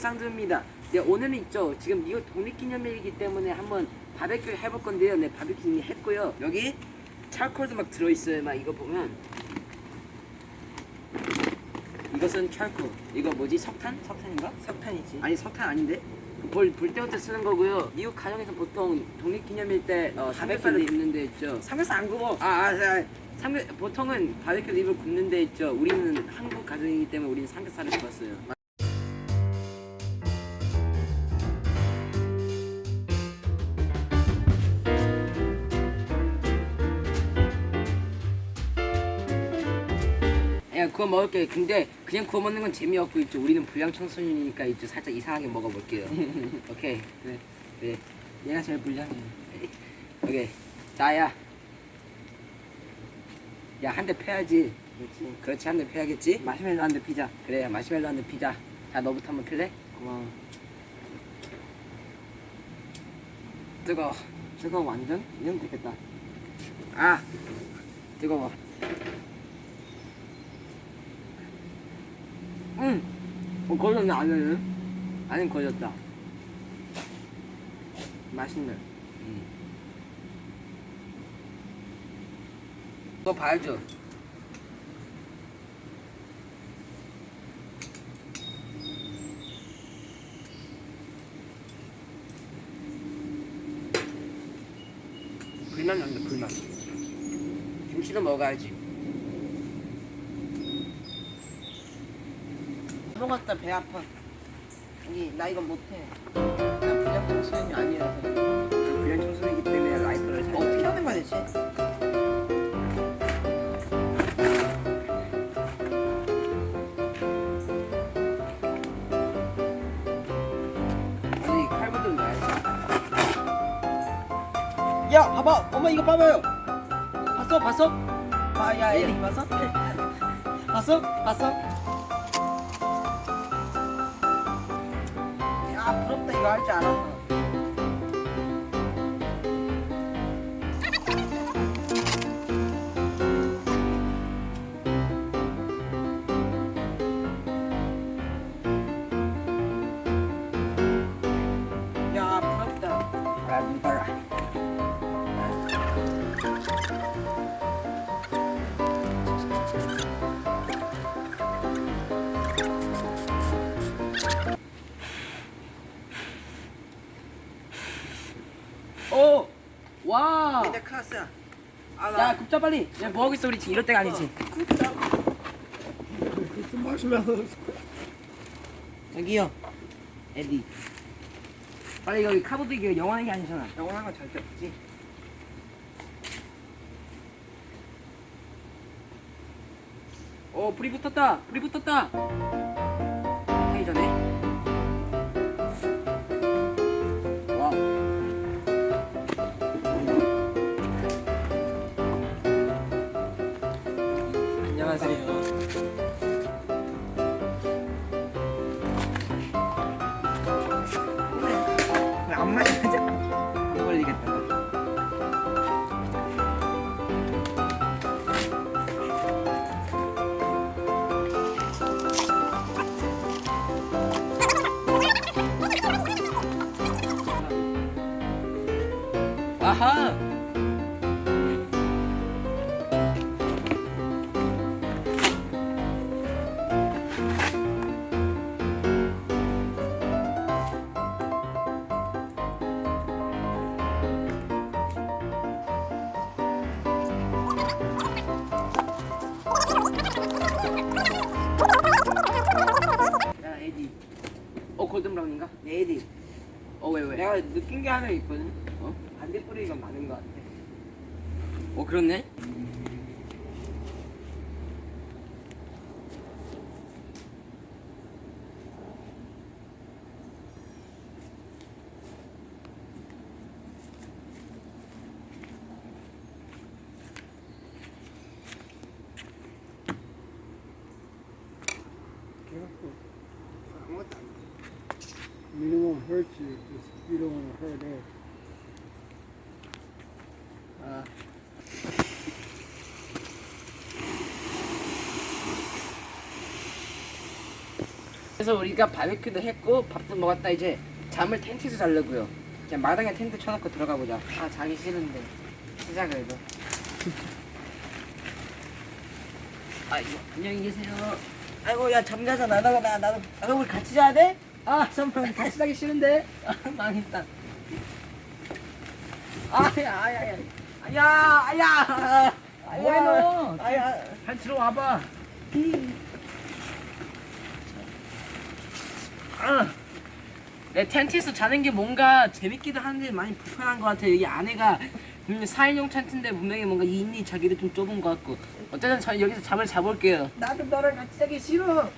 쌍두입니다. 네, 오늘은 있죠. 지금 이거 독립기념일이기 때문에 한번 바베큐 해볼 건데요. 네, 바베큐 이미 했고요. 여기 찰콜도 막 들어있어요. 막 이거 보면 이것은 찰콜. 이거 뭐지? 석탄? 석탄인가? 석탄이지. 아니 석탄 아닌데? 불, 불 때울 때 쓰는 거고요. 미국 가정에서 보통 독립기념일 때 어, 삼겹살을 굽는 데 있죠. 삼겹살 안 구워. 아, 아, 아 삼겹 보통은 바베큐 립을 굽는 데 있죠. 우리는 한국 가정이기 때문에 우리는 삼겹살을 구웠어요. 야 구워 먹을게. 근데 그냥 구워 먹는 건 재미없고 있죠. 우리는 불량 청소년이니까 있죠. 살짝 이상하게 먹어볼게요. 오케이. 그래. 그래. 얘가 제일 불량해. 오케이. 자야. 야 한 대 패야지. 그렇지. 그렇지 한 대 패야겠지? 마시멜로 한 대 피자. 그래 마시멜로 한 대 피자. 자 너부터 한번 필래? 고마워. 뜨거. 저거 완전? 이러면 되겠다. 아 뜨거워. 응. 어 걸렸네 안에는. 안엔 걸렸다. 맛있네. 음. 또 봐야죠. 불만 난다 불만. 김치도 먹어야지. 먹었다 배 아파. 여기 나 이거 못해. 나 불량 청소년이 아니라서. 불량 청소이기 때문에 라이터를 잘. 어떻게 하는 거야 대체? 아니 칼부터 넣어야지. 야 봐봐. 엄마 이거 봐봐요. 봤어 봤어? 아야 예. 에릭 봤어? 봤어? 봤어? 부럽다 이거 할 줄 알았어. 와! 내 카스야. 아, 야, 굽자 빨리. 야, 뭐 하고 있어? 우리 지금 이럴 때가 아니지. 좀 마시면 저기요. 에디. 빨리 여기 카보드 이게 영원한 게 아니잖아. 영원한 건 절대 없지. 오, 불이 붙었다. 불이 붙었다. 안녕하세요. 왜안 마시자? 안 걸리겠다. 아하! 네, 에디. 어, 왜, 왜? 내가 느낀 게 하나 있거든. 어? 반대 뿌리가 많은 것 같아. 어, 그렇네? Mean, it won't hurt you. Just you don't want to hurt her. 아. 그래서 우리가 바베큐도 했고 밥도 먹었다 이제 잠을 텐트에서 자려고요. 그냥 마당에 텐트 쳐놓고 들어가 보자. 아 자기 싫은데 시작 그래도 아 이거 안녕히 계세요. 아이고 야 잠자자 나도 나 나도 나도 우리 같이 자야 돼? 아 잠깐 같이 자기 싫은데 아 망했다 아야 아야 아야 아야 아야 뭐해, 너? 아야 잘 들어와봐. 아, 내 텐트에서 자는 게 뭔가 재밌기도 한데 많이 불편한 것 같아. 여기 안에가 분명히 4인용 텐트인데 분명히 뭔가 2인이 자기도 좀 좁은 것 같고. 어쨌든 저는 여기서 잠을 자볼게요. 나도 너랑 같이 자기 싫어